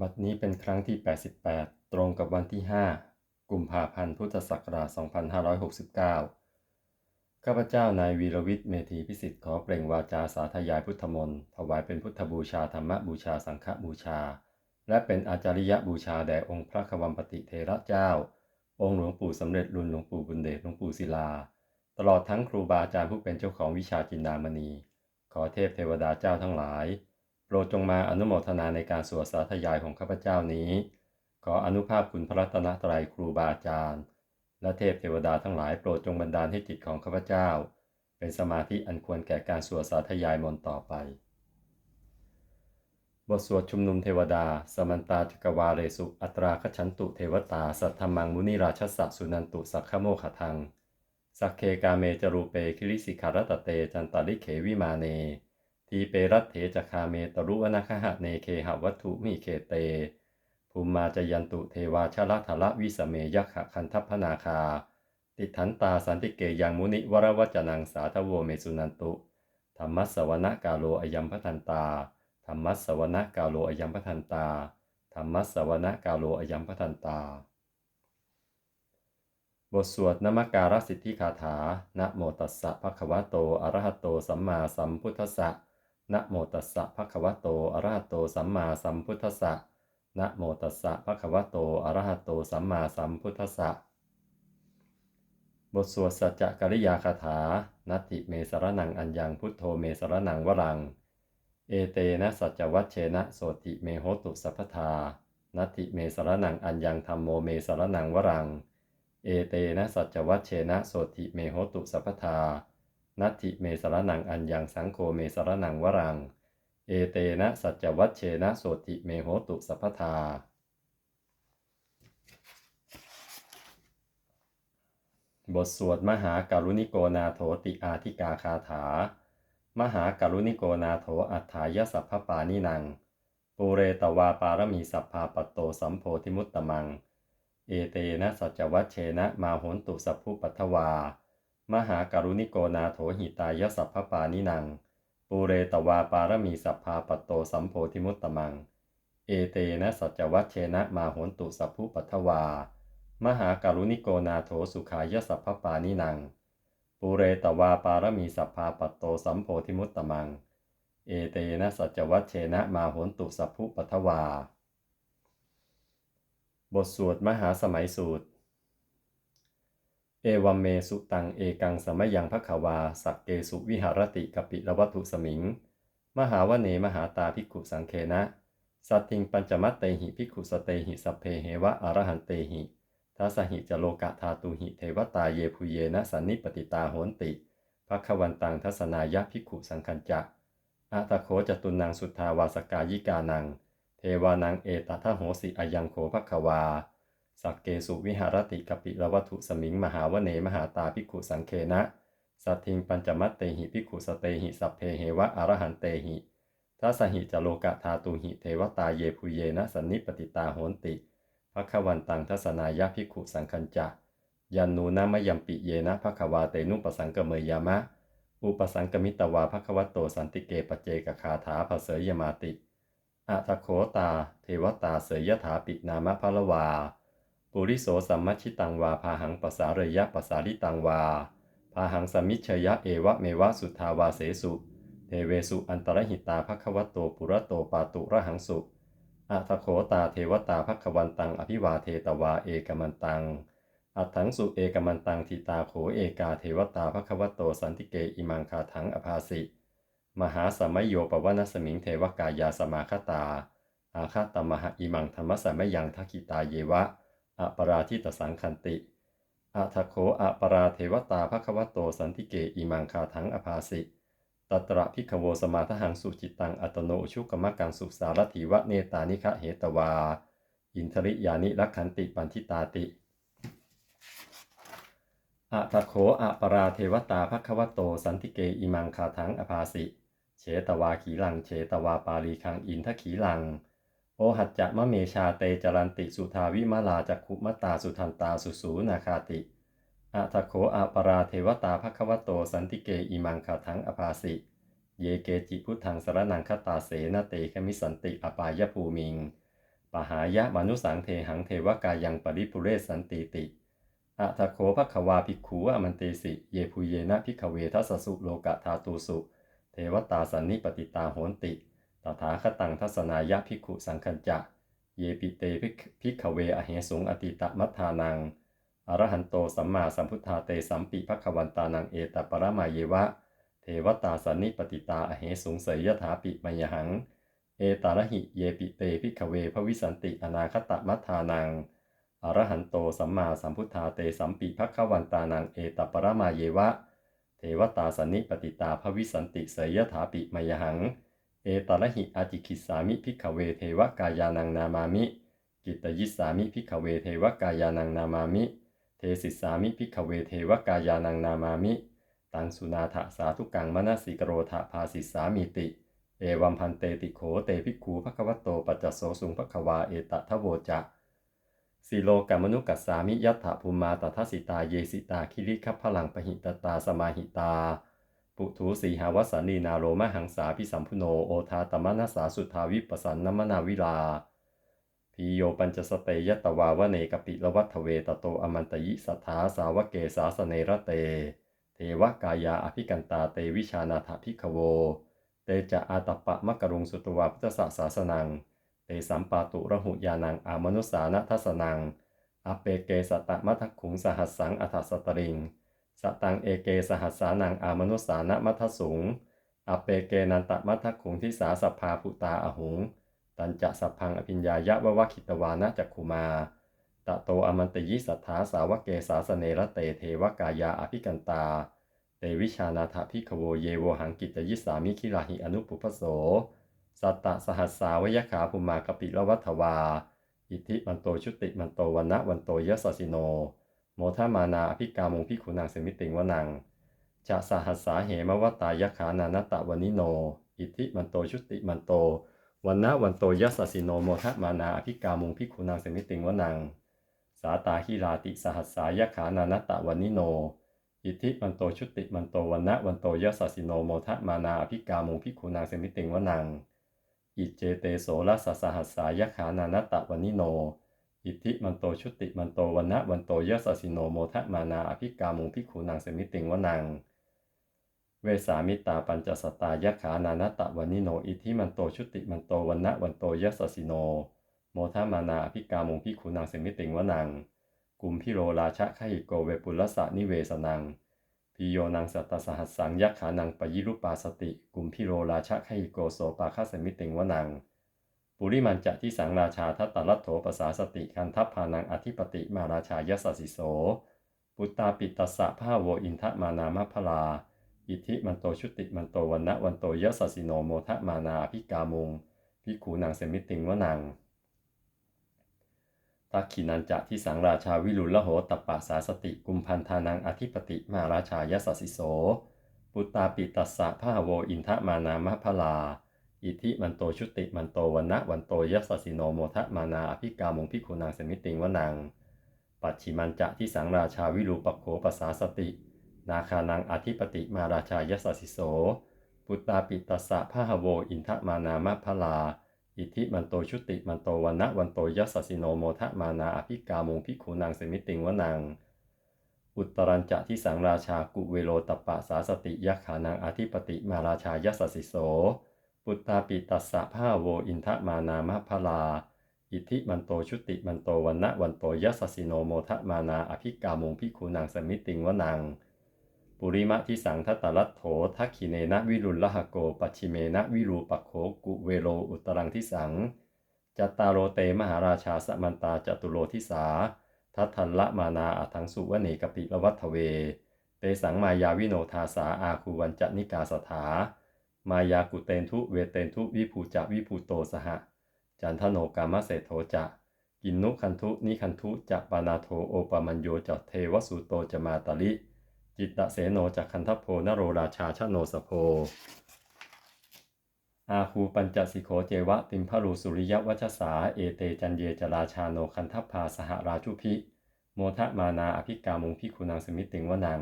บัดนี้เป็นครั้งที่ 88 ตรงกับวันที่ 5 กุมภาพันธ์ พุทธศักราช 2569 ข้าพเจ้านายวีรวิทย์ เมธีพิสิทธิ์ขอเปล่งวาจาสาธยายพุทธมนต์ถวายเป็นพุทธบูชาธรรมบูชาสังฆบูชา และเป็นอาจาริยบูชาแด่องค์พระควัมปติเทระเจ้า องค์หลวงปู่สำเร็จรุ่นหลวงปู่บุญเดชหลวงปู่ศิลา ตลอดทั้งครูบาอาจารย์ผู้เป็นเจ้าของวิชาจินดามณี ขอเทพเทวดาเจ้าทั้งหลาย โปรดจงมาอนุโมทนาในการสวดสาธยายของข้าพเจ้านี้ ขออนุภาพคุณพระรัตนตรัยครูบาอาจารย์ และเทพเทวดาทั้งหลายโปรดจงบันดาลให้จิตของข้าพเจ้า เป็นสมาธิอันควรแก่การสวดสาธยายมนต์ต่อไป บทสวดชุมนุมเทวดา สมันตาจักวาเรสุ อัตราคชันตุเทวตา สัทธมังมุนิราชสะสุนันตุสักขโมขทังสักเคกาเมจรูเปคิริสิขารตเต จันตาลิเขวิมาเน ทีเปรัตเถจคาเมตรุวนาคหะเนเคหะวัตถุมิเคเต ภูมิมาจยันตุเทวาชละทละวิสเมยักขะคันทัพนาคา ติทันตาสันติเกยังมุนิวรวัจนังสาทโวเมสุนันตุ ธรรมัสวนกาโลอยัมพทันตา ธรรมัสวนกาโลอยัมพทันตา ธรรมัสสวนกาโลอยัมพทันตา บทสวดนมการสิทธิคาถา นะโมตัสสะภะคะวะโต อะระหะโต สัมมาสัมพุทธัสสะ นะโมตัสสะภะคะวะโตอะระหะโตสัมมาสัมพุทธัสสะนะโมตัสสะภะคะวะโตอะระหะโตสัมมาสัมพุทธัสสะบทสวดสัจจกริยาคาถา นัตติเมสรนังอัญญังพุทโธเมสรนังวรัง เอเตนะสัจวัชเชนะโสติเมโหตุสัพพทา นัตติเมสรนังอัญญังธรรมโมเมสรนังวรัง เอเตนะสัจจวัชเชนะโสติเมโหตุสัพพทา นัตติเมสรนังอัญญังสังโฆเมสรนังวรัง เอเตนะสัจวัชเชนะโสติเมโหตุสัพพทาบทสวดมหาการุณิโกนาโถติอาธิกาคาถา มหาการุณิโกนาโถอัฏฐายสัพพปานินัง ปูเรตวาปารมีสัพพาปตโตสัมโพธิมุตตมัง เอเตนะสัจวัชเชนะมาโหนตุสัพพุปัทวา มหาการุณิโกนาโถหิตายสัพพปานินัง ปูเรตวาปารมีสัพพาปโตสัมโพธิมุตตมัง เอเตนะสัจวัชเชนะมาโหนตุสัพพุปัทวา มหาการุณิโกนาโถสุขายสัพพปานินังปุเรตวาปารมีสัพพาปโตสัมโพธิมุตตมัง เอเตนะสัจวัชเชนะมาโหนตุสัพพุปัทวา บทสวดมหาสมัยสูตร เอวัมเมสุตังเอกังสมยังภควา สักเกสุวิหารติกปิละวัตุสมิง มหาวเนมหาตาภิกขุสังเคนะ สัตติงปัญจมัตเตหิภิกขุสเตหิสัพเพเหวะอรหันเตหิทัสหิจโลกะธาตุหิเทวตาเยภูเยนะสันนิปติตาโหนติภควันตังทัศนายะภิกขุสังคัญจะอาตโขจตุนังสุทธาวาสกายิกานัง เทวานังเอตทะโหสิอายังโขภควา สักเกสุวิหารติกปิละวัตุสมิง มหาวเนมหาตาภิกขุสังเคนะสัตทิงปัญจมัตเตหิภิกขุสเตหิสัพเพเหวะอรหันเตหิทัสหิจโลกะธาตุหิเทวตาเยภูเยนะสันนิปติตาโหนติภควันตังทัศนายะภิกขุสังคัญจะยันนูนามยัมปิเยนะภควาเตนุปสังกเมยามะ อุปสังกมิตวาภควโตสันติเกปเจกคาถาภเสยยมาติอัตโคตา เทวตาเสยยถาปินามะพะละวา ปุริโสสัมมัชิตังวาพาหังปสาเรยะปสาลิตังวาพาหังสมิชยะเอวะเมวะสุทาวาเสสุ เทเวสุอันตรหิตาภควโตปุระโตปาตุระหังสุอัตโขตาเทวตาภควันตังอภิวาเทตวาเอกมันตัง อัถังสุเอกมันตังทิตาโขเอกาเทวตาภควโตสันติเกอิมังคาถังอภาสิ มหาสมัยโยปวนสมิงเทวกายาสมาคตา อาคาตมหอิมังธรรมสมัยยังทักิตาเยวะ อปราทิตสังคันติอัทโขอปราเทวตาภควโตสันติเกอิมังคาถังอภาสิตตระพิกโวสมาทหังสุจิตตังอัตโนชุกมกังสุสารถีวะเนตานิคะเหตวา อินทริยานิลักขันติปันทิตาติอะทะโขอะปราเทวตาภควโตสันติเกอิมังคาทังอภาสิเฉตวาขีลังเฉตวาปาลีคังอินทขีลัง โอหัจจะมะเมชาเตจรันติสุทาวิมาลาจักขุมตาสุทันตาสุสูนาคาติอะทะโขอะปราเทวตาภควโตสันติเกอิมังคาทังอภาสิ เยเกจิพุทธังสรนังคตาเสนเตคมิสันติอปายภูมิง ปหายะมนุสังเทหังเทวกายังปริปุเรสันติติอัตโคภควาภิกขูอมันเตสิ เยภูเยนะพิกเวทัสสุโลกะธาตูสุ เทวตาสันนิปติตาโหนติ ตถาคตังทัศนายะภิกขุสังคัญจะ เยปิเตภิกขเวอเหสุงอติตะมัทานัง อรหันโตสัมมาสัมพุทธาเตสัมปิภควันตานังเอตปรมาเยวะ เทวตาสันนิปติตาอเหสุงเสยยถาปิมยหัง เอตาระหิเยปิเตภิกขเวภวิสันติอนาคตมัทานัง อรหันโตสัมมาสัมพุทธาเตสัมปิภควันตานังเอตปรมาเยวะ เทวตาสันนิปติตาภวิสันติเสยยถาปิมยหัง เอตระหิอาจิคิสามิพิกเวเทวกายานังนามามิ กิตยิสามิพิกเวเทวกายานังนามามิ เทสิสามิพิกเวเทวกายานังนามามิ ตังสุนาถสาธุกังมนสิกโรธาภาสิสามิติ เอวัมพันเตติโขเตภิกขูภควัตโตปัจจโสสุงภควาเอตทะโวจะสีโลกามนุกัสสามิยัตถภูมาตทัสสิตาเยสิตาคิริคัพพลังปหิตตาสมาหิตา ปุถุสีหาวสันนีนาโรมหังสาพิสัมพุโนโอทาตมนัสสาสุทาวิปสันนมนาวิลาพีโยปัญจสเตยตวาวเนกปิละวัฏเวตโตอมันตยิสัทธาสาวเกสาสเนระเต เทวกายาอภิกันตาเตวิชานาถพิขโว เตจะอาตปะมะกรุงสุตวาพุทธศาสาสนัง เตสัมปาตุระหุยานังอามนุสานัทสนัง อเปเกสตะมัทขุงสหัสสังอัฏสตริง สตังเอเกสหัสสานังอามนุสานะมัทสุงอเปเกนันตะมัทขุงทิสาสภาภุตาอหุง ตันจะสัพพังอภิญญายะวะวะคิตวานะจักขุมาตะโตอมันตยิสัทธาสาวเกสาสเนระเตเทวกายาอภิกันตา เตวิชานาถพิขโวเยโวหังกิตยิสามิคิลาหิอนุปุพโส สัตตะสหัสสาวยขาภูมากปิละวัฏวา อิทิมันโตชุติมันโตวันนะวันโตยสสิโน โมทามานาอภิกามุงพิคุนังเสมิติงวนังจะสหัสสาเหมวตายขานานัตตะวนิโน อิทิมันโตชุติมันโตวันนะวันโตยสสสิโนโมทมานาอภิกามุงพิคุนังเสมิติงวนัง สาตาหิราติสหัสสายขานานัตตะวนิโน อิทิมันโตชุติมันโตวันนะวันโตยสสสิโนโมทมานาอภิกามุงพิคุนังเสมิติงวนัง อิเจเตโสรสสหัสสายขานานัตตะวนิโน อิทิมันโตชุติมันโตวันนะวันโตยสสสิโนโมทะมานาอภิกามุงพิขูนังเสมิติงวนัง เวสามิตาปัญจสตายขานานัตตะวนิโนอิทิมันโตชุติมันโตวันนะวันโตยสสสิโน โมทะมานาอภิกามุงพิขูนังเสมิติงวนัง กุมพิโรราชะขหิโกเวปุลสะนิเวสนังพิโยนังสัตตสหัสสังยักขานังปยิรุปาสติ กุมพิโรราชะขหิโกโสปาคสมิติงวนัง ปุริมันจะที่สังราชาทัตตลัตโถปสาสติคันทัพพานังอธิปติมาราชายสสิโส ปุตตาปิตัสสะภาโวอินทมานามพลา อิทธิมันโตชุติมันโตวันนะวันโตยสสิโนโมทะมานาพิกามุงพิขูนางเสมิติงวนังทักขินันจะที่สังราชาวิรุลโหตปปาสาสติกุมพันธานังอธิปติมาราชายสสิโส ปุตตาปิตัสสะภาโวอินทมานามพลา อิทิมันโตชุติมันโตวันนะวันโตยัสสิโนโมทะมานาอภิกามุงพิคุนางเสมิติงวนัง ปัจฉิมันจะที่สังราชาวิรูปโขปัสสาสติ นาคานังอธิปติมาราชายัสสิโส ปุตตาปิตัสสะภาโวอินทมานามพลา อิทิมันโตชุติมันโตวันนะวันโตยัสสิโนโมทะมานาอภิกามุงพิคุนางเสมิติงวนังอุตรัญจะที่สังราชากุเวโลตปะสาสติยักขานังอธิปติมาราชายัสสิโส ปุตตาปิตัสสะภาโวอินทะมานามพลา อิทิมันโตชุติมันโตวันนะวันโตยสสิโนโมทะมานาอภิกามุงพิคุนางสมิติงวนังปุริมะที่สังทัตตลัตโถทักขิเนนะวิรุลลหโกปัจฉิเมนะวิรูปโขกุเวโลอุตรังที่สังจัตตาโรเตมหาราชาสมันตาจตุโลทิสา ทัทันละมานาอัทังสุวเนกปิละวัฏเว เตสังมายาวิโนทาสาอาคูวันจนิกาสถา มายากุเตนทุเวเตนทุวิภูจะวิภูโตสหะ จันทโนกามเสโทจะ กินนุคันทุนิคันทุจะปานาโทโอปมัญโยจะเทวสุโตจะมาตลิ จิตตะเสโนจะคันทัพโพนโรราชาชโนสโพ อาคูปัญจสิโขเจวะติมพรูสุริยวัชสาเอเตจันเยจราชาโนคันทัพพาสหราชุพิ โมทะมานาอภิกามุงพิคุนังสมิติงวนัง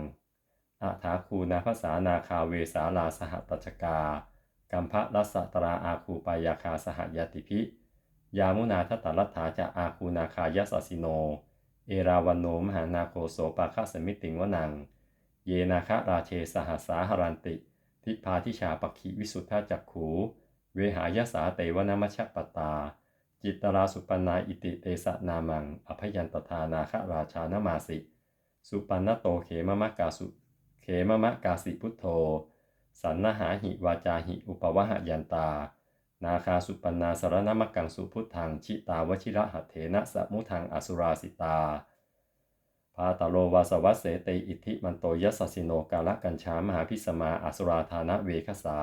อาถาคูนาภาษานาคาเวสาลาสหตัชกากัมพะรัสตราอาคูปายาคาสหยติพิ ยามุนาทตรัตถาจะอาคูนาคายสัสสิโน เอราวันโนมหานาโคโสปาคสมิติงวนัง เยนาคะราเชสหัสสาหรันติ ทิพาทิชาปคิวิสุทธาจักขู เวหายสาเตวนมัชปตา จิตตราสุปนาอิติเตสะนามัง อภยันตทานาคราชานมาสิ สุปันนโตเขมมะกาสุ มมะกาสิพุทโธ สันนหาหิวาจาหิอุปวะหยันตา นาคาสุปันนาสรณมกังสุพุทธังชิตาวชิระหัตเถนะสมุทังอสุราสิตาพาตาโลวาสวัสเสติอิทธิมันโตยัสสสิโนกาลกัญชามหาพิสมาอสุราธานะเวคสา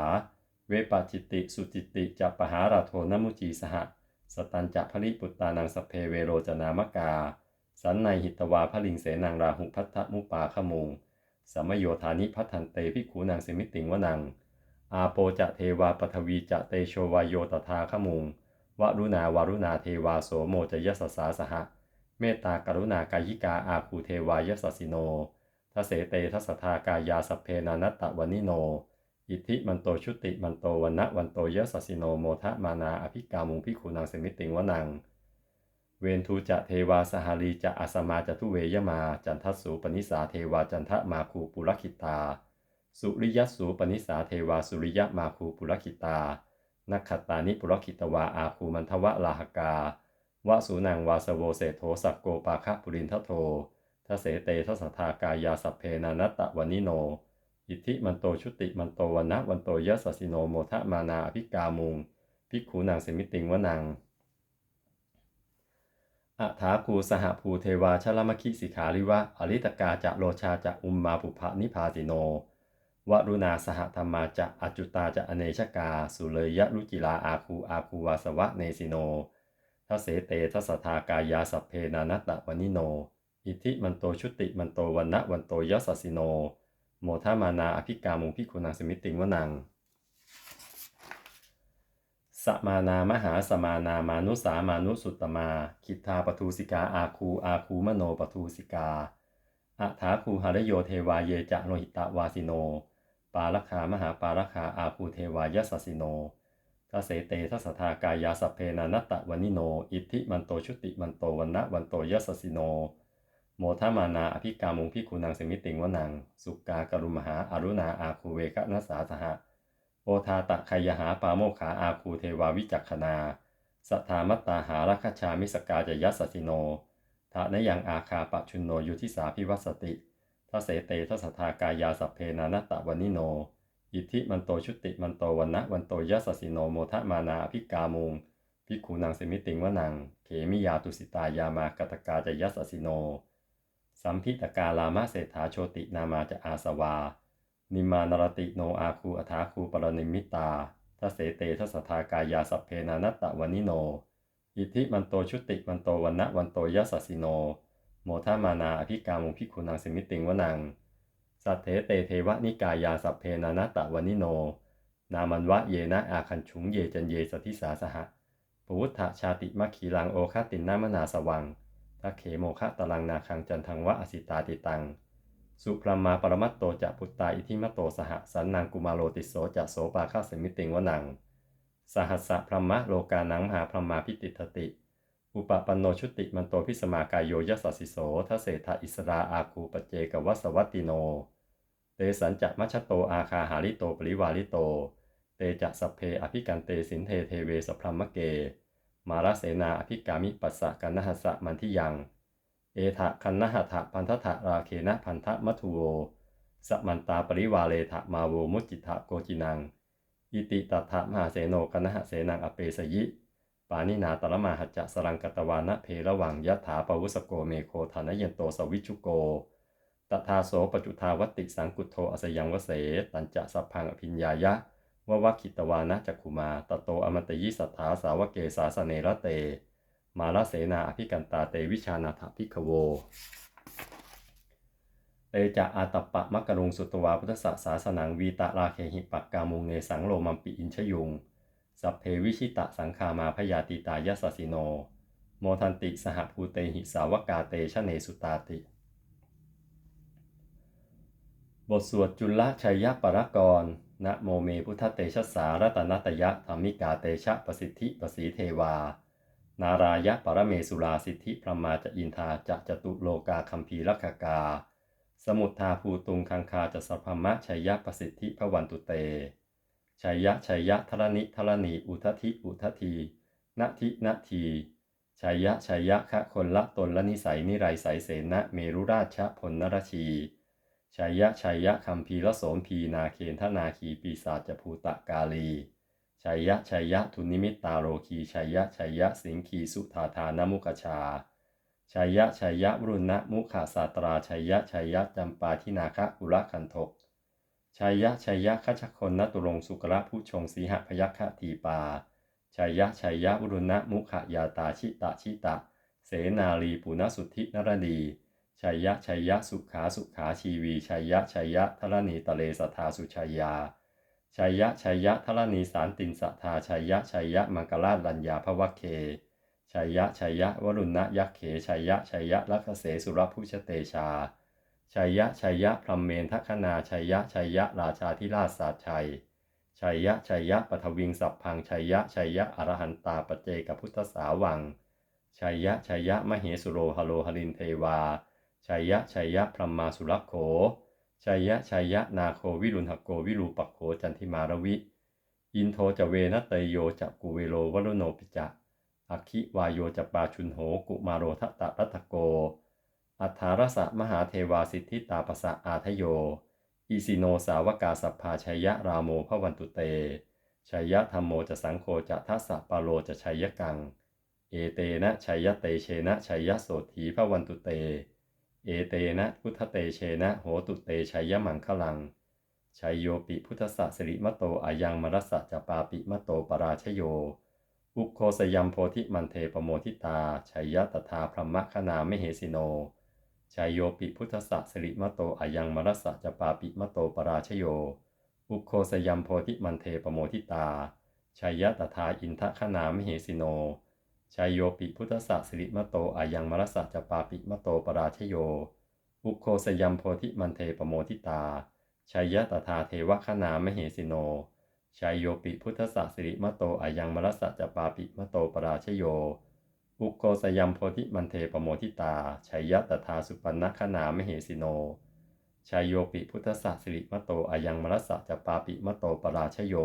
เวปจิตติสุจิตติจัปหาราโทนมุจีสหสตันจะพลิปุตตานังสเพเวโรจนามกา สันในหิตวาพลิงเสนังราหุพัทธมุปาขมุง สมโยธานิพัฒันเตพิขูนางสมิติงวนัง อาโปจะเทวาปทวีจะเตโชวายโยตถาขมุงวรุณาวารุณาเทวาโสโมจะยสสาสหะ เมตตากรุณากายิกาอาคูเทวายสสิโนทเสเตทัสทากายาสเพนานัตตะวนิโน อิทธิมันโตชุติมันโตวันนะวันโตยสสิโนโมทะมานาอภิกามุงพิขุนางสมิติงวนัง เวนทูจะเทวาสหารีจะอาสมาจะทุเวยมา จันทสูปนิสาเทวาจันทะมาคูปุรคิตา สุริยสูปนิสาเทวาสุริยมาคูปุรคิตา นักขตานิปุรคิตวาอาคูมันทวะลาหกาวะสูนังวาสโวเศโทสักโกปาคะปุรินทโททเสเตทัสทากายาสัพเพนานัตตะวนิโน อิทธิมันโตชุติมันโตวันนะวันโตยสสสิโนโมทะมานาอภิกามุงภิกขูนางเสมิติงวนัง อัฐาภูสหภูเทวาชลมคิสิขาริวะ อริตกาจะโลชาจะอุมมาปุภะนิพาติโน วรุณาสหธรรมาจะอจุตาจะอเนชกา สุเลยยะรุจิลาอาคูอาคูวาสวะเนสิโนทัเสเตทัสทากายาสัพเพนานัตตะวนิโน อิทิมันโตชุติมันโตวันนะวันโตยัสสสิโน โมทามานาอภิกามุงพิคุณังสมิติงวนัง สมานามหาสมานามานุสามานุสุตตมา คิทาปทูสิกาอาคูอาคูมโนปทูสิกาอัฐาคูหารโยเทวาเยจะโลหิตวาสิโน ปาลคามหาปาลคาอาคูเทวายสสสิโนทเสเตทัสทากายาสเพนานัตตะวนิโน อิทธิมันโตชุติมันโตวันนะวันโตยัสสิโน โมทามานาอภิกามุงพิคุนังสมิติงวนัง สุกากรุมหาอารุณาอาคูเวกนัสสาสหะ โอทาตะขยหาปาโมขาอาคูเทวาวิจักขนาสัทธามัตตาหารัคชามิสกาจยัสสิโนทะนยังอาคาปะชุนโนยุทิสาพิวัสติทัเสเตทัสทากายาสัพเพนานตะวนิโน อิทธิมันโตชุติมันโตวันนะวันโตยัสสิโนโมทะมานาอภิกามุงพิกขูนางสมิติงวนัง เขมิยาตุสิตายามากตกาจยัสสสิโน สัมพิตกาลามาเศรษฐาโชตินามาจะอาสวา นิมานรติโนอาคูอัฐาคูปรนิมิตาทัเสเตทัสทากายาสัพเพนานัตตะวนิโน อิทิมันโตชุติมันโตวันนะวันโตยัสสสิโน โมทามานาอภิกามุพิกขุนางสมิติงวนัง สัทเถเตเทวนิกายาสัพเพนานัตตะวนิโน นามันวะเยนะอาคันฉุงเยจันเยสทิสาสหะปุวุฒชาติมัคคีลังโอคตินนามนาสวังทัเขโมคะตลังนาคังจันทังวะอสิตาติตัง สุพรมาปรมัตโตจะพุตตาอิทิมโตสหสันนางกุมาโลติโสจะโสปาคาสมิติงวนัง สหัสสะพรมะโลกานังมหาพรมาพิติทติ อุปปันโนชุติมันโตพิสมากายโยยัสสิโสทเศธาอิสราอาคูปเจกวัสวัตติโน เตสันจะมัชโตอาคาหาริโตปริวาริโต เตจะสัพเพอภิกันเตสินเทเทเวสพรหมเก มาราเสนาอภิกามิปัสสะกันนหัสสะมันทิยัง เอทะคันนหทะพันทธะราเคนะพันธะมัทุโวสมันตาปริวาเลทะมาโวมุจิทะโกจินัง อิติตัทธะมหาเสโนกันนหเสนังอเปสยิ ปานินาตระมาหัจจะสรังกตวานะเพระวังยัตถาปวุสโกเมโคธานยันโตสวิชุโกตถาโสปจุทาวติสังกุโทอสยังวเส ตันจะสัพพังอภิญญายะววัคคิตวานะจักขุมาตโตอมตยิสัทธาสาวเกสาสเนระเต มาลเสนาอภิกันตาเตวิชานาถพิกโวเตจะอาตปปะมะกรุงสุตวาพุทธศาสาสนังวีตะราเคหิปักกามุงเนสังโลมัมปิอินชยุง สัพเพวิชิตะสังคามาพยาติตายสสสิโน โมทันติสหภูเตหิสาวกาเตชะเนสุตาติ บทสวดจุลชัยยปรกรนะโมเมพุทธเตชะสารัตนตยะธรรมิกาเตชะประสิทธิประสีเทวา นารายะปรเมสุราสิทธิพระมาจะอินทาจะจตุโลกาคัมภีรักกา สมุทธาภูตุงคังคาจะสัพพมะชัยยะประสิทธิพระวันตุเตชัยยะชัยยะทรณิทรณีอุทธิอุทธีนาทินาทีชัยยะชัยยะคะคนละตนละนิสัยนิไรสายเสนะเมรุราชพลนรชีชัยยะชัยยะคัมภีรโสมพีนาเคนทนาคีปีศาจภูตะกาลี ชัยยะชัยยะทุนิมิตตาโรคีชัยยะชัยยะสิงคีสุธาธานมุกชาชัยยะชัยยะวรุณะมุขาสาตราชัยยะชัยยะจำปาทินาคะกุละคันทกชัยยะชัยยะคัชคนนตุรงสุกระผู้ชงสีหพยัคฆทีปาชัยยะชัยยะวรุณะมุขยาตาชิตะชิตะ เสนาลีปุณสุทธินรดีชัยยะชัยยะสุขาสุขาชีวีชัยยะชัยยะทรณีตะเลสทาสุชัยยา ชัยยะชัยยะทรณีสารตินสทาชัยยะชัยยะมังกราลัญญาภวเคชัยยะชัยยะวรุณยักเขชัยยะชัยยะลักเสสุรพุชเตชาชัยยะชัยยะพรมเมนทัคนาชัยยะชัยยะราชาธิราชสาชัยชัยยะชัยยะปทวิงสัพพังชัยยะชัยยะอรหันตาปเจกพุทธสาวังชัยยะชัยยะมเหสุโรหโลหลินเทวาชัยยะชัยยะพรหมาสุรโข ชัยยะชัยยะนาโควิรุณหโกวิรูปักโขจันทิมารวิ อินโทจะเวนเตยโยจะกุเวโลวรุโนปิจะอัคิวายโยจะปาชุนโหกุมาโรทัตตะรัตโก อัฏฐารสะมหาเทวาสิทธิตาปสะอาทโย อิสิโนสาวกาสัพพาชัยยะรามโมพระวันตุเตชัยยะธรรมโมจะสังโฆจะทัสสะปาโลจะชัยยะกัง เอเตนะชัยยะเตเชนะชัยยะโสถีพระวันตุเต เอเตนะพุทธเตเชนะโหตุเตชัยยะมังคลังชัยโยปิพุทธสสสิริมโตอายังมรสสะจปาปิมโตปราชโย อุคโคสยัมโพธิมันเทปโมทิตาชัยยะตถาพรหมคณามเหสิโนชัยโยปิพุทธสสะสิริมโตอายังมรสสะจปาปิมโตปราชโย อุคโคสยัมโพธิมันเทปโมทิตาชัยยะตถาอินทคณามเหสิโน ชัยโยปิพุทธสะสิริมโตอายังมรสสะจปาปิมโตปราชโย อุโคสยัมโพธิมันเทปโมทิตาชัยยะตถาเทวคณามเหสิโนชัยโยปิพุทธสสะสิริมโตอายังมรสสะจปาปิมโตปราชโย อุโกสยัมโพธิมันเทปโมทิตาชัยยะตถาสุปันนคณามเหสิโนชัยโยปิพุทธสสะสิริมโตอายังมรสสะจปาปิมโตปราชโย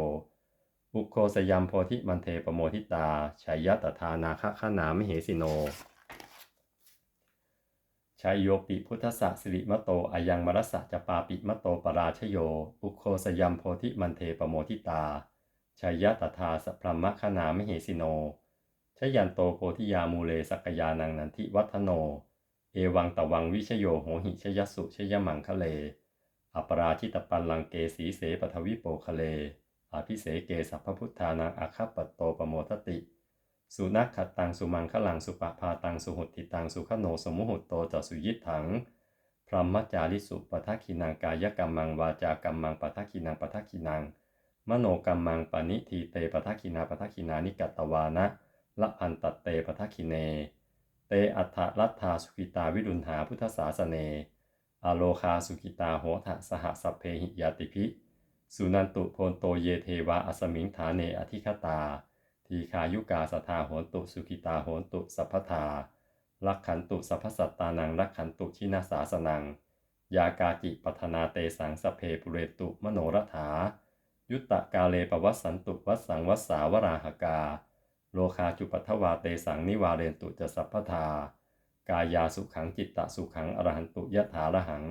อุโคสยัมโพธิมันเทปโมทิตาชัยยะตถานาคคณามเหสิโนชัยโยปิพุทธะสิริมโตอายังมรสะจะปาปิมโตปราชโยอุโคสยัมโพธิมันเทปโมทิตาชัยยะตถาสัพพมคณามเหสิโนชยันโตโพธิยามูเลสักยานังนันทิวัฒโน เอวังตะวังวิชโยโหหิชยสุชยมังคะเล อปราชิตปันลังเกสีเสปทวิโปคะเล อภิเสเกสัพพุทธานังอาคัปปโตปโมทติ สุนักขตังสุมังคลังสุปะพาตังสุหุติตังสุขโนสมุหุตโตจสุยิถัง พรหมจาริสุปทักขินังกายกรรมังวาจากรรมังปทักขินังปทักขินัง มโนกรรมังปณิทีเตปทักขินาปทักขินานิกัตวานะละพันตเตปทักขิเน เตอัฏฐรัตถาสุกิตาวิรุณหาพุทธศาสเน อโลคาสุกิตาโหทะสหสัพเพหิยติภิ สุนันตุโพนโตเยเทวาอสมิงฐานเนอธิคตา ทีคายุกาสทาโหนตุสุกิตาโหนตุสัพพทาลักขันตุสัพพสัตตานังลักขันตุชินาสาสนัง ยากาจิปัฒนาเตสังสเพปุเรตุมโนรถา ยุตตะกาเลปวัสสันตุวัสสังวัสสาวราหกา โลคาจุปัทวาเตสังนิวาเรนตุจะสัพพทากายาสุขังจิตตะสุขังอรหันตุยะถาระหัง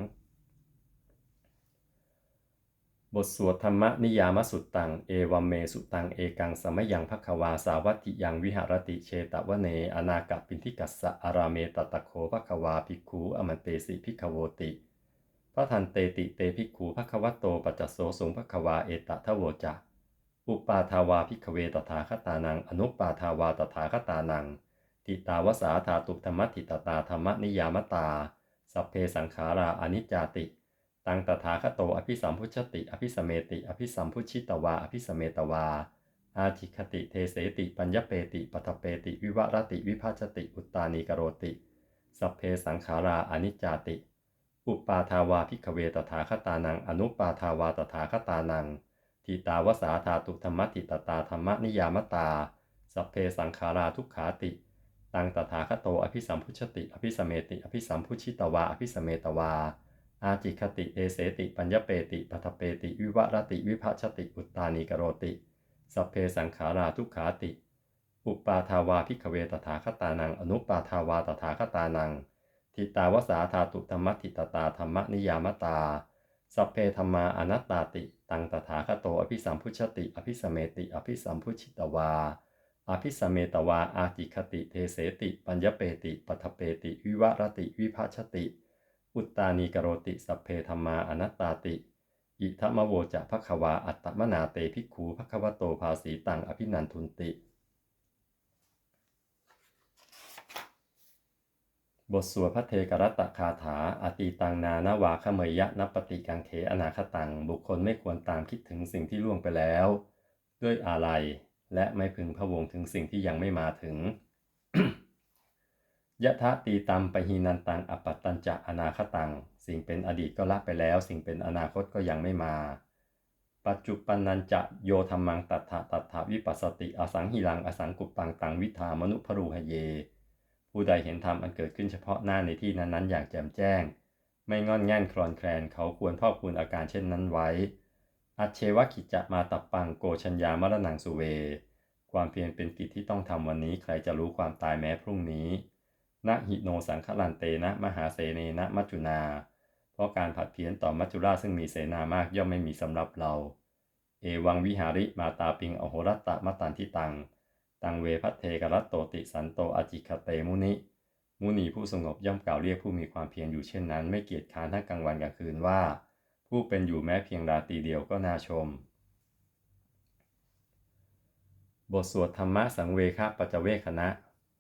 บทสวดธรรมนิยามสุตตัง เอวัมเมสุตัง เอกังสมยังภควาสาวัติยังวิหารติเชตวเน อนากปินทิกัสสะอาราเมตตะโคภควาภิกขูอมันเตสิภิกขโวติพระทันเตติเตภิกขูภควโตปัจจโสสงภควาเอตทะโวจะอุปาทาวาภิกเวตถาคตานัง อนุปาทาวาตถาคตานัง ติตาวสาธาตุธรรมติตตาธรรมนิยามตา สัพเพสังขาราอนิจจติ ตังตถาคโตอภิสัมพุชติ อภิสเมติ อภิสัมพุชิตวา อภิสเมตวา อาทิคติเทเสติ ปัญญเปติปัทเปติ วิวรติ วิภาชติ อุตตานีกโรติ สัพเพสังขาราอนิจจาติ อุปาทาวาภิกเวตถาคตานัง อนุปาทาวาตถาคตานังทิตาวสาธาตุธรรมติตตาธรรมนิยามตา สัพเพสังขาราทุกขาติ ตังตถาคตโตอภิสัมพุชติ อภิสเมติ อภิสัมพุชิตวา อภิสเมตวา อาจิคติเอเสติปัญญเปติปัทเปติวิวรติวิภัชติอุตตานิกโรติสัพเพสังขาราทุกขาติ อุปาทาวาพิกเวตถาคตานัง อนุปาทาวาตถาคตานัง ทิตาวสาธาตุธรรมทิตตาธรรมนิยามตา สัพเพธรรมาอนัตตาติ ตังตถาคโตอภิสัมพุชติ อภิสเมติ อภิสัมพุชิตวา อภิสเมตวาอาจิคติเทเสติ ปัญญเปติปัทเปติ วิวรติวิภัชติ อุตตานีกโรติสัพเพธรรมาอนัตตาติ อิทัมโวจะภควาอัตตมนาเตภิกขูภควโตภาสีตังอภินันทุนติ บทสวดพระเทกรัตตคาถาอติตังนานาวาขเมยยะนัปปติกังเขอนาคตัง บุคคลไม่ควรตามคิดถึงสิ่งที่ล่วงไปแล้ว ด้วยอาลัยและไม่พึงพะวงถึงสิ่งที่ยังไม่มาถึง ยะทะตีตัมปหีนันตังอปัตตัญจะอนาคตัง สิ่งเป็นอดีตก็ละไปแล้ว สิ่งเป็นอนาคตก็ยังไม่มา ปัจจุปันนันจะโยธรรมังตัทธะตัทธะวิปัสสติอสังหิรังอสังกุปปังตังวิธามนุพรูหเย ผู้ใดเห็นธรรมอันเกิดขึ้นเฉพาะหน้าในที่นั้นๆ อย่างแจ่มแจ้ง ไม่งอนแง่นคลอนแคลนเขาควรพอกพูนอาการเช่นนั้นไว้ อัจเชวคิจจะมาตับปังโกชัญญามรณังสุเว ความเพียรเป็นกิจที่ต้องทำวันนี้ใครจะรู้ความตายแม้พรุ่งนี้ นะหิโนสังขลันเตนะ มหาเสเนนะ มัจจุนา เพราะการผัดเพี้ยนต่อมัจจุราชซึ่งมีเสนามากย่อมไม่มีสำหรับเรา เอวังวิหาริมาตาปิงอโหรัตตะมตันทิตัง ตังเวพัทเทกรัตโตติสันโตอจิคเตมุนิ มุนีผู้สงบย่อมกล่าวเรียกผู้มีความเพียรอยู่เช่นนั้น ไม่เกียจค้านทั้งกลางวันกลางคืนว่า ผู้เป็นอยู่แม้เพียงราตรีเดียวก็น่าชม บทสวดธรรมะสังเวคปัจจเวคณะ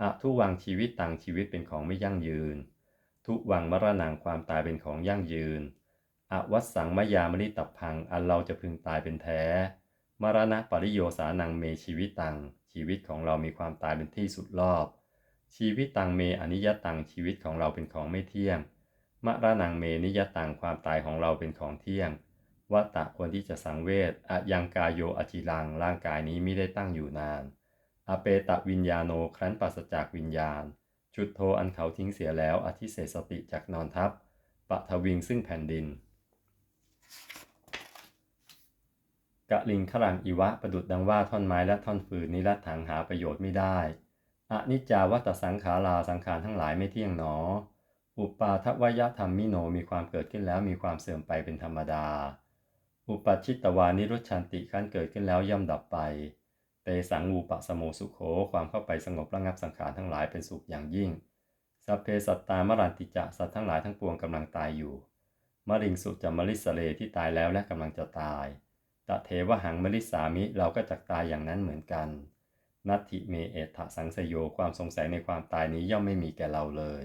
อทุวังชีวิตต่างชีวิตเป็นของไม่ยั่งยืน ทุวังมรณังความตายเป็นของยั่งยืน อวัสังมยามนิตับพังอันเราจะพึงตายเป็นแท้ มรณะปริโยสานังเมชีวิตตัง ชีวิตของเรามีความตายเป็นที่สุดรอบ ชีวิตตังเมอนิยตังชีวิตของเราเป็นของไม่เที่ยง มรณงเมนิยตังความตายของเราเป็นของเที่ยงวัตตะควรที่จะสังเวชอะยังกายโยอจิรังร่างกายนี้ไม่ได้ตั้งอยู่นาน อเปตะวิญญาโนครั้นปราศจากวิญญาณ จุดโทอันเขาทิ้งเสียแล้วอธิเศษสติจากนอนทับปะทวิงซึ่งแผ่นดิน กะลิงขรังอิวะประดุดดังว่าท่อนไม้และท่อนฟืนนิรัตถังหาประโยชน์ไม่ได้อนิจจาวัตสังขาราสังขารทั้งหลายไม่เที่ยงหนอ อุปาทวยธรรมมิโนมีความเกิดขึ้นแล้วมีความเสื่อมไปเป็นธรรมดา อุปชิตตวานิรุชันติขั้นเกิดขึ้นแล้วย่อมดับไป สังวูปะสโมสุโข ความเข้าไปสงบระงับสังขารทั้งหลายเป็นสุขอย่างยิ่ง สัพเพสัตตามรันติจะสัตว์ทั้งหลายทั้งปวงกำลังตายอยู่ มริงสุจะมริสเลที่ตายแล้วและกำลังจะตายตะเทวหังมริสามิเราก็จะตายอย่างนั้นเหมือนกัน นัตถิเมเอถะสังสยโยความสงสัยในความตายนี้ย่อมไม่มีแก่เราเลย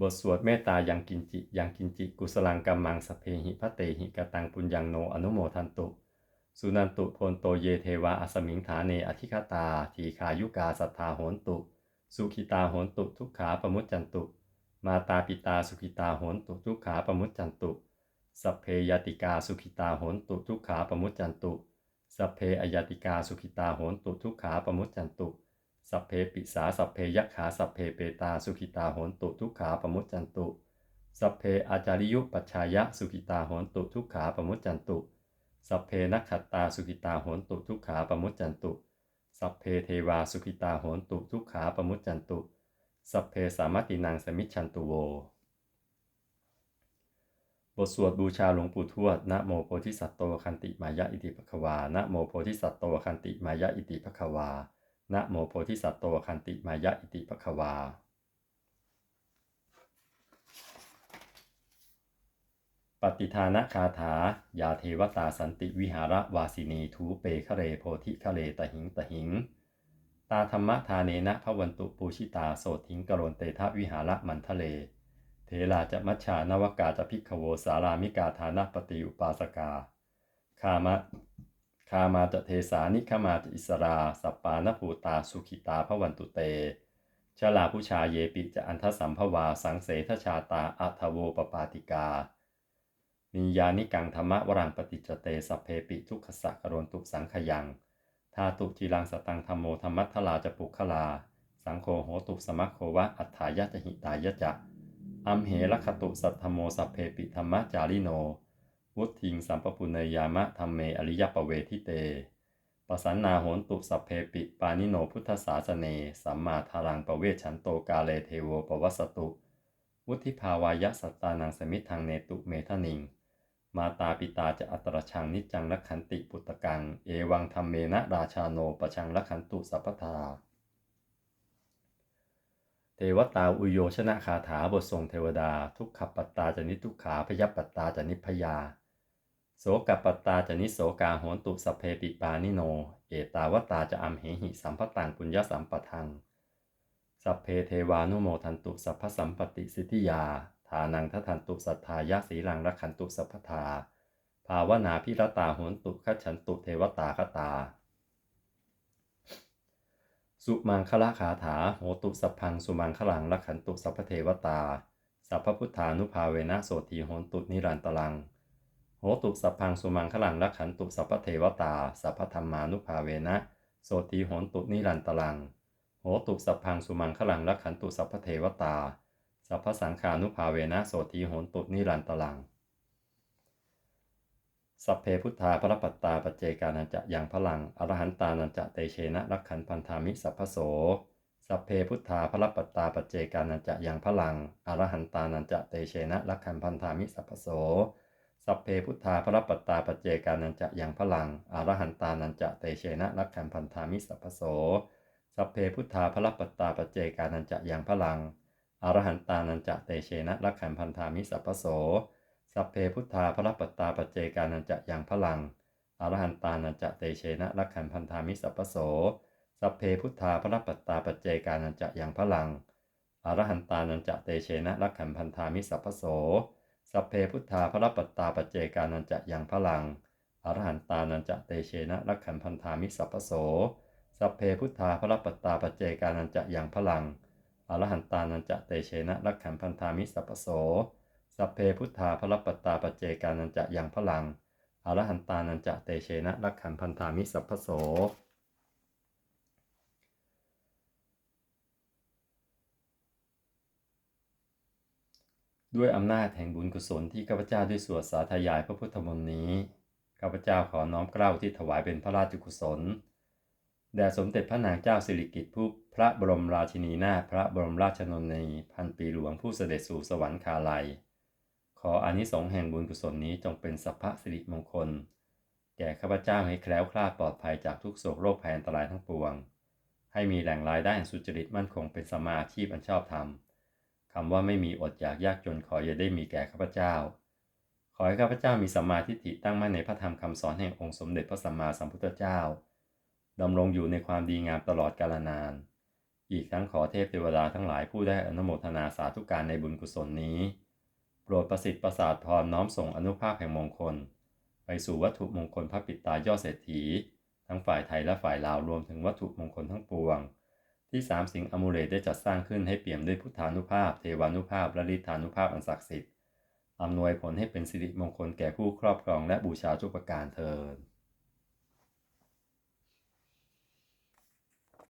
บทสวดเมตตายังกินจิยังกินจิกุสลังกัมมังสเพหิพะเตหิกตังปุญญังโนอนุโมทันตุ สุนันตุโพนโตเยเทวาอสมิงฐาเนอธิคตา ทีคายุกาสัทธาโหนตุ สุขิตาโหนตุทุกขาปมุจจันตุ มาตาปิตาสุขิตาโหนตุทุกขาปมุจจันตุสัพเพยติกาสุขิตาโหนตุทุกขาปมุจจันตุสัพเพอยติกาสุขิตาโหนตุทุกขาปมุจจันตุสัพเพปิสาสัพเพยักขาสัพเพเปตาสุขิตาโหนตุทุกขาปมุจจันตุสัพเพอาจาริยุปัชชายะสุขิตาโหนตุทุกขาปมุจจันตุ สัพเพนักขัตตาสุขิตาโหนตุทุกขาปมุจจันตุ สัพเพเทวาสุขิตาโหนตุทุกขาปมุจจันตุ สัพเพสามัตินังสมิจฉันตุโว บทสวดบูชาหลวงปู่ทวด นะโมโพธิสัตโตคันติมายะอิติปควา นะโมโพธิสัตโตคันติมายะอิติปควา นะโมโพธิสัตโตคันติมายะอิติปควา ปฏิทานะคาถา ยาเทวตาสันติวิหารวาสินีทูเปคะเรโพธิคะเลตหิงตหิง ตาธรรมทาเนนะพระวันตุปูชิตาโสทิงกโรนเตทะวิหาระมันทะเล เทลาจะมัชชานวกาจะพิกขโวสารามิกาฐานะปฏิอุปาสกาคามะคามาจะเทสานิขมาจะอิสรา สัปปานภูตาสุขิตาพระวันตุเตชลาผู้ชาเยปิจะอันทสัมภวาสังเสทชาตาอัทโวปปาติกา นิยานิกังธรรมวรังปฏิจเตสัพเพปิทุกขสะกรณตุสังขยังทาตุจีรังสตังธรรมโมธรรมัทลาจะปุคลา สังโฆโหตุสมัคโควะอัฏฐายะจหิตายะจะอัมเหรคตุสัทธโมสัพเพปิธรรมจาริโน วุทิงสัมปปุเนยามะธรรมเมอริยปเวทิเตปสันนาโหนตุสัพเพปิปานิโนพุทธศาสเน สัมมาทารังปเวชฉันโตกาเลเทโวปวัสสตุ วุธิภาวายะสัตตานังสมิทังเนตุเมทนิง มาตาปิตาจะอัตรชังนิจังลักขันติปุตตะกัง เอวังธรรมเมนะราชาโนปชังลักขันตุสัพพทา เทวตาอุโยชนะคาถาบททรงเทวดา ทุกขปัตตาจะนิทุกขาพยปัตตาจะนิพยา โสกปัตตาจะนิโสกาโหนตุสพเพปิปานิโน เอตาวตาจะอัมเหหิสัมปตังปุญญสัมปทัง สัพเพเทวานุโมทันตุสัพพสัมปติสิทธิยา ทานังทัทันตุสัทธายะสีลังรักขันตุสัพพทา ภาวนาพิรตาโหนตุขัจฉันตุเทวตาคตา สุมังคละคาถาโหตุสัพพังสุมังคลังรักขันตุสัพพเทวตา สัพพพุทธานุภาเวนะโสทีโหนตุนิรันตลัง โหตุสัพพังสุมังคลังรักขันตุสัพพเทวตา สัพพธรรมานุภาเวนะโสทีโหนตุนิรันตลัง โหตุสัพพังสุมังคลังรักขันตุสัพพเทวตา สัพพสังขานุภาเวนะโสทีโหนตุนิรันตลัง สัพเพพุทธาพระปัตตาปเจกานันจะยังพลัง อรหันตานันจะเตเชนะรักขันพันธามิสัพพโส สัพเพพุทธาพระปัตตาปเจกานันจะยังพลัง อรหันตานันจะเตเชนะรักขันพันธามิสัพพโส สัพเพพุทธาพระปัตตาปเจกานันจะยังพลัง อรหันตานันจะเตเชนะรักขันพันธามิสัพพโส สัพเพพุทธาพระปัตตาปเจกานันจะยังพลัง อรหันตานันจะเตเชนะรักขันพันธามิสัพพโส สัพเพพุทธาพระปัตตาปเจกานันจะอยังพลัง อรหันตานันจะเตเชนะรักขันพันธามิสัพพโส สัพเพพุทธาพระปัตตาปเจกานันจะอยังพลัง อรหันตานันจะเตเชนะรักขันพันธามิสัพพโส สัพเพพุทธาพระปัตตาปเจกานันจะอยังพลัง อรหันตานันจะเตเชนะรักขันพันธามิสัพพโส สัพเพพุทธาพระปัตตาปเจกานันจะอยังพลัง อรหันตานันจะเตเชนะรักขันพันธามิสัพพโสสัพเพพุทธาพระปตาปเจกานันจะยังพลังอรหันตานันจะเตเชนะรักขันพันธามิสัพโสด้วยอำนาจแห่งบุญกุศลที่ข้าพเจ้าได้สวดสาธยายพระพุทธมนต์นี้ ข้าพเจ้าขอน้อมเกล้าที่ถวายเป็นพระราชกุศล แด่สมเด็จพระนางเจ้าสิริกิติ์ผู้ พระบรมราชินีนาถพระบรมราชนนีพันปีหลวงผู้เสด็จสู่สวรรคาลัย ขออานิสงส์แห่งบุญกุศลนี้จงเป็นสัพพสิริมงคล แก่ข้าพเจ้าให้แคล้วคลาดปลอดภัยจากทุกโศกโรคภัยอันตรายทั้งปวง ให้มีแหล่งรายได้สุจริตมั่นคงเป็นสมมาอาชีพอันชอบธรรมคำว่าไม่มีอดอยากยากจนขออย่าได้มีแก่ข้าพเจ้า ขอให้ข้าพเจ้ามีสัมมาทิฏฐิตั้งมั่นในพระธรรมคำสอนแห่งองค์สมเด็จพระสัมมาสัมพุทธเจ้าดำรงอยู่ในความดีงามตลอดกาลนาน อีกทั้งขอเทพเทวดาทั้งหลายผู้ได้อนุโมทนาสาธุการในบุญกุศลนี้ โปรดประสิทธิ์ประสาทพรน้อมส่งอนุภาพแห่งมงคล ไปสู่วัตถุมงคลพระปิดตายอดเศรษฐี ทั้งฝ่ายไทยและฝ่ายลาวรวมถึงวัตถุมงคลทั้งปวง ที่สามสิงห์อมูเลตได้จัดสร้างขึ้นให้เปี่ยมด้วยพุทธานุภาพ เทวานุภาพและฤทธานุภาพอันศักดิ์สิทธิ์อำนวยผลให้เป็นสิริมงคลแก่ผู้ครอบครองและบูชาทุกประการเทิน